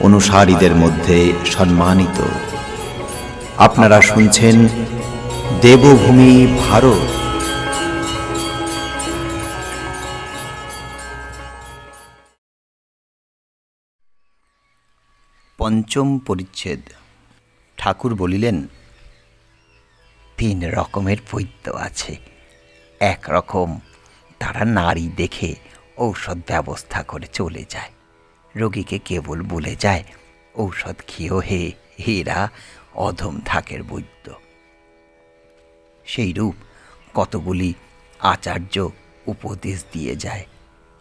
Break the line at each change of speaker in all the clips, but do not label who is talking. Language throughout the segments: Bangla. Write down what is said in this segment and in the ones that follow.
অনুসারীদের মধ্যে সম্মানিত। আপনারা শুনছেন দেবভূমি ভারত। পঞ্চম পরিচ্ছেদ। ঠাকুর বলিলেন,
তিন রকমের বৈদ্য আছে। এক রকম তারা নারী দেখে ঔষধ ব্যবস্থা করে চলে যায়। রোগীকে কেবল বলে যায়, ঔষধ খেয়েও হে, হেরা অধম থাকের বৈদ্য। সেই রূপ কতগুলি আচার্য উপদেশ দিয়ে যায়,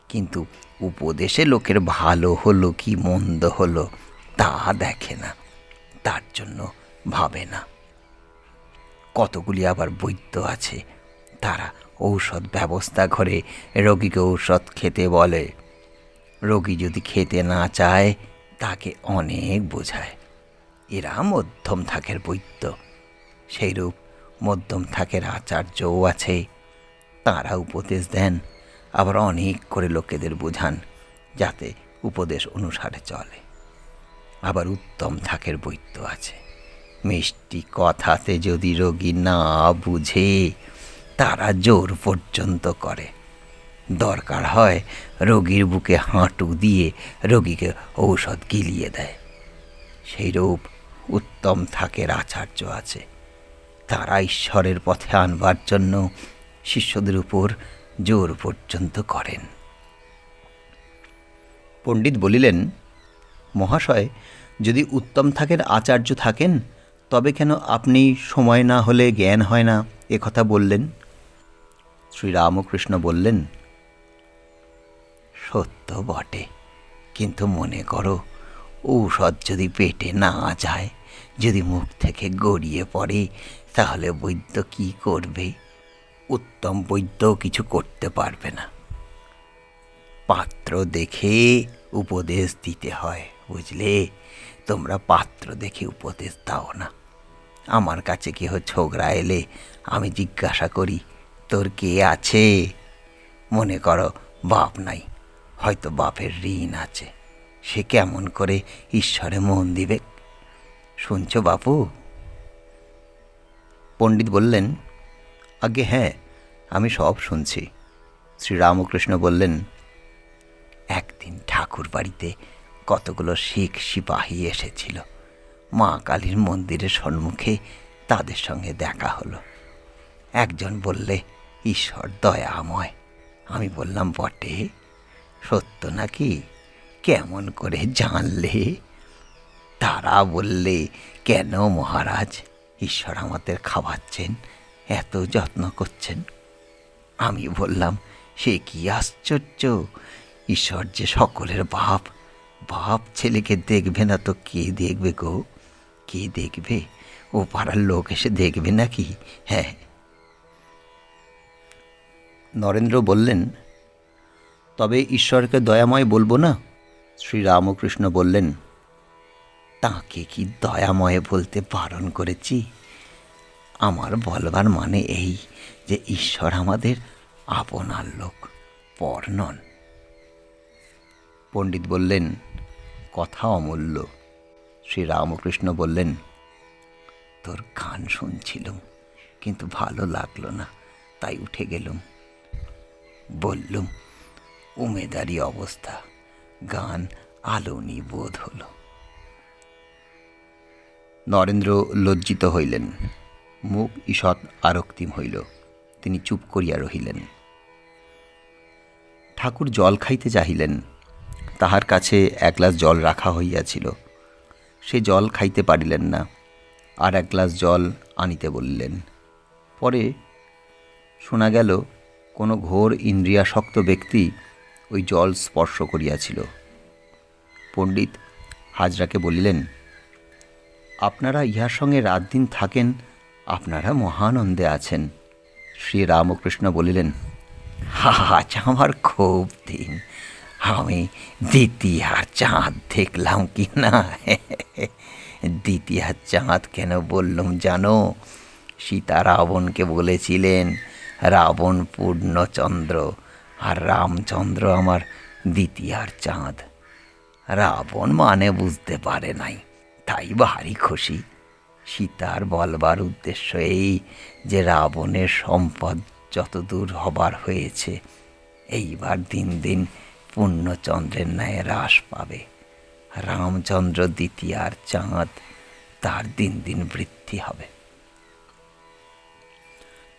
কিন্তু উপদেশে লোকের ভালো হলো কি মন্দ হলো তা দেখে না, তার জন্য ভাবে না। কতগুলি আবার বৈদ্য আছে, তারা ঔষধ ব্যবস্থা করে রোগীকে ঔষধ খেতে বলে। রোগী যদি খেতে না চায়, তাকে অনেক বোঝায়। এরা মধ্যম থাকের বৈদ্য সেইরূপ মধ্যম থাকের আচার্যও আছে। তারা উপদেশ দেন, আবার অনেক করে লোকেদের বোঝান, যাতে উপদেশ অনুসারে চলে। আবার উত্তম থাকের বৈদ্য আছে। মিষ্টি কথাতে যদি রোগী না বুঝে, তারা জোর পর্যন্ত করে। দরকার হয়, রোগীর বুকে হাঁটু দিয়ে রোগীকে ঔষধ গিলিয়ে দেয়। সেইরূপ উত্তম থাকের আচার্য আছে। তারা ঈশ্বরের পথে আনবার জন্য শিষ্যদের উপর জোর পর্যন্ত করেন।
পণ্ডিত বলিলেন, মহাশয়, যদি উত্তম থাকের আচার্য থাকেন, তবে কেন আপনি সময় না হলে জ্ঞান হয় না? এ কথা বললেন। শ্রীরামকৃষ্ণ বললেন
সত্য বটে। কিন্তু মনে করো, ঔষধ যদি পেটে না যায়, যদি মুখ থেকে গড়িয়ে পড়ে, তাহলে বৈদ্য কি করবে? উত্তম বৈদ্য কিছু করতে পারবে না। পাত্র দেখে উপদেশ দিতে হয়, বুঝলে? তোমরা পাত্র দেখে উপদেশ দাও না। আমার কাছে কেহ ছোকরা এলে আমি জিজ্ঞাসা করি, তোর কে আছে? মনে করো, বাপ নাই। হয়তো বাপের ঋণ আছে। সে কেমন করে ঈশ্বরে মন দিবে? শুনছো বাপু?
পণ্ডিত বললেন আগে হ্যাঁ আমি সব শুনছি। শ্রীরামকৃষ্ণ বললেন,
একদিন ঠাকুর বাড়িতে কতগুলো শিখ সিপাহী এসেছিল। মা কালীর মন্দিরের সম্মুখে তাদের সঙ্গে দেখা হলো। একজন বললে, ঈশ্বর দয়াময়। আমি বললাম, বটে। সত্য নাকি? কেমন করে জানলে? তারা বললে, কেন মহারাজ ঈশ্বর আমাদের খাওয়াচ্ছেন? এত যত্ন করছেন? আমি বললাম, সে কি আশ্চর্য? ঈশ্বর যে সকলের বাপ বাপ ছেলেকে দেখবে না তো কে দেখবে গো? কে দেখবে? ও পাড়ার লোক এসে দেখবে নাকি? হ্যাঁ।
নরেন্দ্র বললেন তবে ঈশ্বরকে দয়াময় বলব না? শ্রীরামকৃষ্ণ বললেন,
তাকে কি দয়াময় বলতে বারণ করেছি? আমার বলবার মানে এই যে ঈশ্বর আমাদের আপনার লোক, পর নন।
পণ্ডিত বললেন, কথা অমূল্য। শ্রীরামকৃষ্ণ বললেন,
তোর গান শুনছিলুম, কিন্তু ভালো লাগল না, তাই উঠে গেলুম। বললুম উমেদারি অবস্থা। গান আলোনি বোধ হলো।
নরেন্দ্র লজ্জিত হইলেন। মুখ ঈষৎ আরক্তিম হইল। তিনি চুপ করিয়া রহিলেন। ঠাকুর জল খাইতে চাহিলেন। তাহার কাছে এক গ্লাস জল রাখা হইয়াছিল। সে জল খাইতে পারিলেন না। আর এক গ্লাস জল আনিতে বলিলেন, পরে শোনা গেল, কোনো ঘোর ইন্দ্রিয়াসক্ত ব্যক্তি ওই জল স্পর্শ করিয়াছিল। পণ্ডিত হাজরাকে বলিলেন, আপনারা ইহার সঙ্গে রাত দিন থাকেন, আপনারা মহানন্দে আছেন। শ্রী রামকৃষ্ণ বলিলেন আজ আমার খুব দিন। আমি দ্বিতীয়ার চাঁদ দেখলাম কি না? দ্বিতীয়ার চাঁদ কেন বললাম জানো? সীতা রাবণকে বলেছিলেন, রাবণ পূর্ণচন্দ্র আর রামচন্দ্র আমার দ্বিতীয়ার চাঁদ। রাবণ মানে বুঝতে পারে নাই, তাই ভারী খুশি। সীতার বলবার উদ্দেশ্য এই যে রাবণের সম্পদ যতদূর হবার হয়েছে, এইবার দিন দিন পূর্ণচন্দ্রের ন্যায় হ্রাস পাবে। রামচন্দ্র দ্বিতীয়ার চাঁদ তার দিন দিন বৃদ্ধি হবে।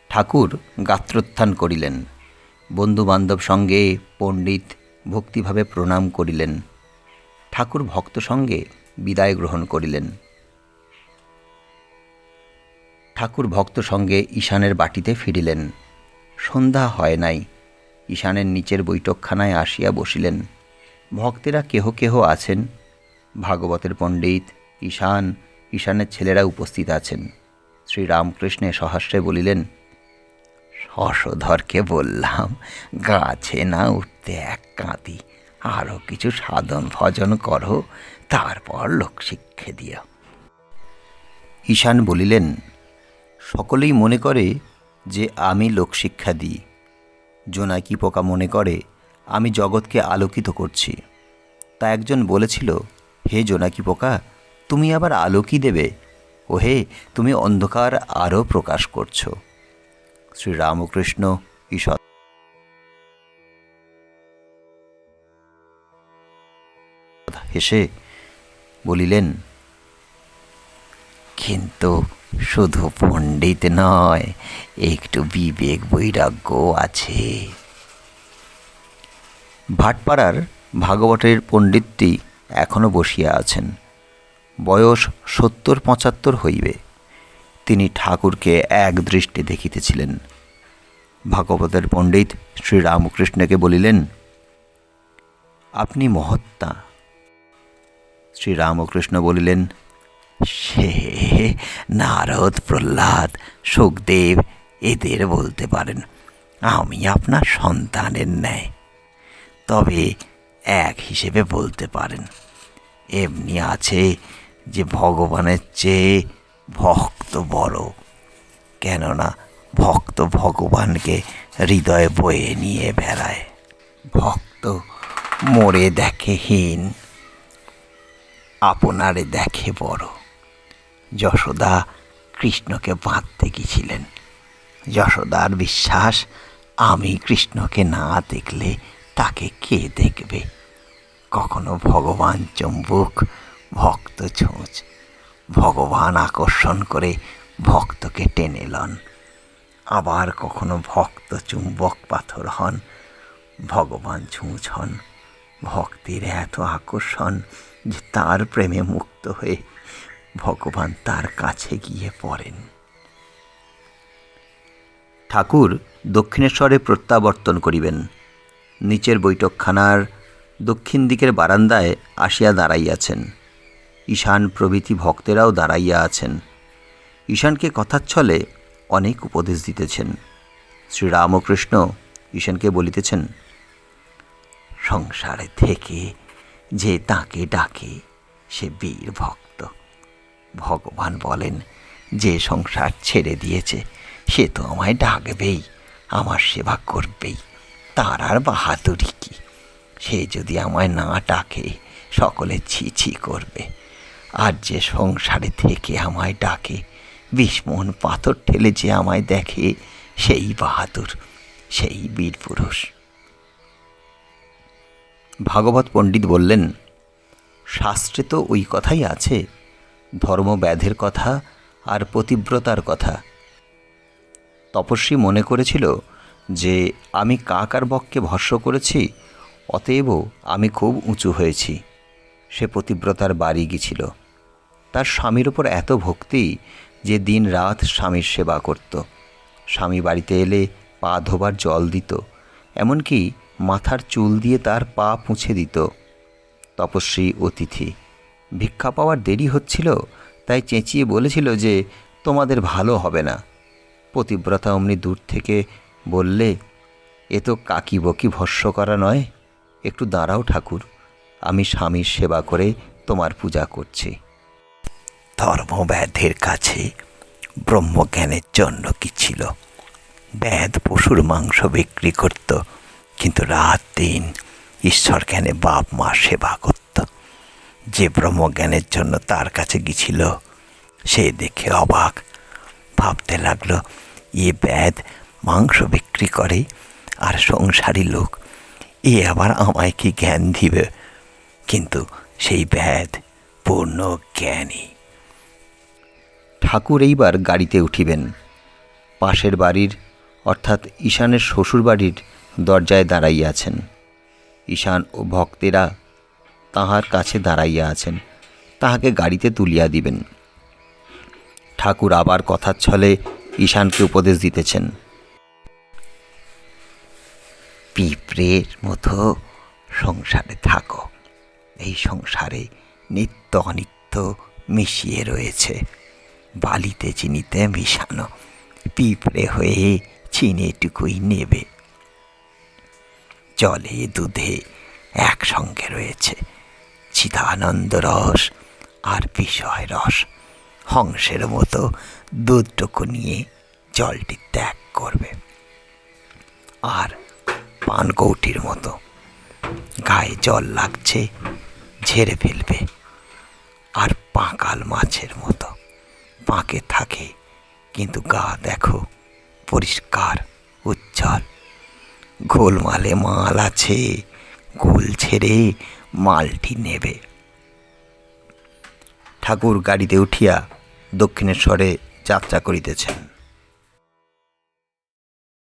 ঠাকুর গাত্রোত্থান করিলেন। বন্ধুবান্ধব সঙ্গে পণ্ডিত ভক্তিভাবে প্রণাম করিলেন। ঠাকুর ভক্ত সঙ্গে বিদায় গ্রহণ করিলেন। ঠাকুর ভক্ত সঙ্গে ঈশানের বাটিতে ফিরিলেন। সন্ধ্যা হয় নাই। ঈশানের নিচের বৈঠকখানায় আসিয়া বসিলেন। ভক্তেরা কেহ কেহ আছেন? ভাগবতের পণ্ডিত, ঈশান, ঈশানের ছেলেরা উপস্থিত আছেন। শ্রী রামকৃষ্ণে সহাস্যে বলিলেন শশধরকে বললাম, গাছে না উঠতে এক কাঁদি আরও কিছু সাধন ভজন করো, তারপর লোক শিক্ষে দিও। ঈশান বলিলেন, সকলেই মনে করে যে আমি লোকশিক্ষা দিই। জোনাকি পোকা মনে করে, আমি জগৎকে আলোকিত করছি। তা একজন বলেছিল, হে জোনাকি পোকা, তুমি আবার আলোকই দেবে? ও হে তুমি অন্ধকার আরও প্রকাশ করছ। শ্রী রামকৃষ্ণ ঈষৎ হেসে বলিলেন, কিন্তু শুধু পণ্ডিত নয়, একটু বিবেক বৈরাগ্য আছে। ভাটপাড়ার ভাগবতের পণ্ডিতটি এখনও বসিয়া আছেন। বয়স সত্তর পঁচাত্তর হইবে। তিনি ঠাকুরকে এক দৃষ্টে দেখিতেছিলেন। ভাগবতের পণ্ডিত শ্রীরামকৃষ্ণকে বলিলেন, আপনি মহত্তা। শ্রীরামকৃষ্ণ বলিলেন, সে নারদ, প্রহ্লাদ, সুখদেব, এদের বলতে পারেন, আমি আপনার সন্তানের ন্যায়। তবে এক হিসেবে বলতে পারেন, এমনি আছে যে ভগবানের চেয়ে ভক্ত বড়। কেননা ভক্ত ভগবানকে হৃদয়ে বয়ে নিয়ে বেড়ায়। ভক্ত মরে দেখে হীন, আপনারে দেখে বড়। যশোদা কৃষ্ণকে বাঁধতে গেছিলেন। যশোদার বিশ্বাস, আমি কৃষ্ণকে না দেখলে তাকে কে দেখবে? কখনো ভগবান চম্বুক ভক্ত ছুঁচ। ভগবান আকর্ষণ করে ভক্তকে টেনে লন। আবার কখনো ভক্ত চুম্বক পাথর হন, ভগবান ছুঁচ হন, ভক্তির এত আকর্ষণ যে তার প্রেমে মুক্ত হয়ে ভগবান তার কাছে গিয়ে পড়েন। ঠাকুর দক্ষিণেশ্বরে প্রত্যাবর্তন করিবেন। নিচের বৈঠকখানার দক্ষিণ দিকের বারান্দায় আসিয়া দাঁড়াইয়াছেন। ঈশান প্রভৃতি ভক্তেরাও দাঁড়াইয়া আছেন। ঈশানকে কথাচ্ছলে অনেক উপদেশ দিতেছেন। শ্রীরামকৃষ্ণ ঈশানকে বলিতেছেন, সংসারে থেকে যে তাকে ডাকে, সে বীর ভক্ত। ভগবান বলেন, যে সংসার ছেড়ে দিয়েছে, সে তো আমায় ডাকবেই, আমার সেবা করবেই। তার আর বাহাদুরি কি? সে যদি আমায় না ডাকে, সকলে ছি ছি করবে। আর যে সংসারে থেকে আমায় ডাকে বিস্মন পাথর ঠেলে যে আমায় দেখে, সেই বাহাদুর, সেই বীর পুরুষ। ভাগবত পণ্ডিত বললেন, শাস্ত্রে তো ওই কথাই আছে, ধর্মব্যাধের কথা আর পতিব্রতার কথা। তপস্বী মনে করেছিল যে, আমি কাক আর বককে ভস্য করেছি অতএব আমি খুব উঁচু হয়েছি। সে পতিব্রতার বাড়ি গিয়েছিল তার স্বামীর ওপর এত ভক্তি যে দিন রাত স্বামীর সেবা করত। স্বামী বাড়িতে এলে পা ধোবার জল দিত, এমনকি মাথার চুল দিয়ে তার পা পুঁছে দিত। তপস্বী অতিথি, ভিক্ষা পাওয়ার দেরি হচ্ছিল, তাই চেঁচিয়ে বলেছিল যে, তোমাদের ভালো হবে না। পতিব্রতা অমনি দূর থেকে বললে, এ তো কাকি বকি ভস্য করা নয়, একটু দাঁড়াও ঠাকুর। আমি স্বামীর সেবা করে তোমার পূজা করছি।
ধর্মব্যাধের কাছে ব্রহ্মজ্ঞানের জন্য কি ছিল? ব্যাধ পশুর মাংস বিক্রি করত, কিন্তু রাত দিন ঈশ্বর জ্ঞানে বাপ মা সেবা করত। যে ব্রহ্মজ্ঞানের জন্য তার কাছে গিয়েছিল, সে দেখে অবাক। ভাবতে লাগল, এ ব্যাধ মাংস বিক্রি করে আর সংসারী লোক, এ আবার আমায় কি জ্ঞান দিবে? কিন্তু সেই ব্যাধ পূর্ণ জ্ঞানী।
ঠাকুর এইবার গাড়িতে উঠিবেন। পাশের বাড়ির, অর্থাৎ ঈশানের শ্বশুর বাড়ির দরজায় দাঁড়াইয়াছেন ঈশান ও ভক্তেরা তাহার কাছে দাঁড়াইয়া আছেন। তাহাকে গাড়িতে তুলিয়া দিবেন। ঠাকুর আবার কথার ছলে ঈশানকে উপদেশ দিতেছেন।
পিঁপড়ের মতো সংসারে থাকো। এই সংসারে নিত্য অনিত্য মিশিয়ে রয়েছে। বালিতে চিনিতে মিশানো, পিঁপড়ে হয়ে চিনিটুকুই নেবে। জলে দুধে একসঙ্গে রয়েছে চিদানন্দ রস আর বিষয় রস। হংসের মতো দুধটুকু নিয়ে জলটি ত্যাগ করবে। আর পানকৌটির মতো। গায়ে জল লাগছে ঝেড়ে ফেলবে। আর পাঁকাল মাছের মতো পাঁকে থাকে। কিন্তু গা দেখো, পরিষ্কার, উজ্জ্বল। গোলমালে মাল আছে গোল ছেড়ে মালটি নেবে।
ঠাকুর গাড়িতে উঠিয়া দক্ষিণেশ্বরে যাত্রা করিতেছেন।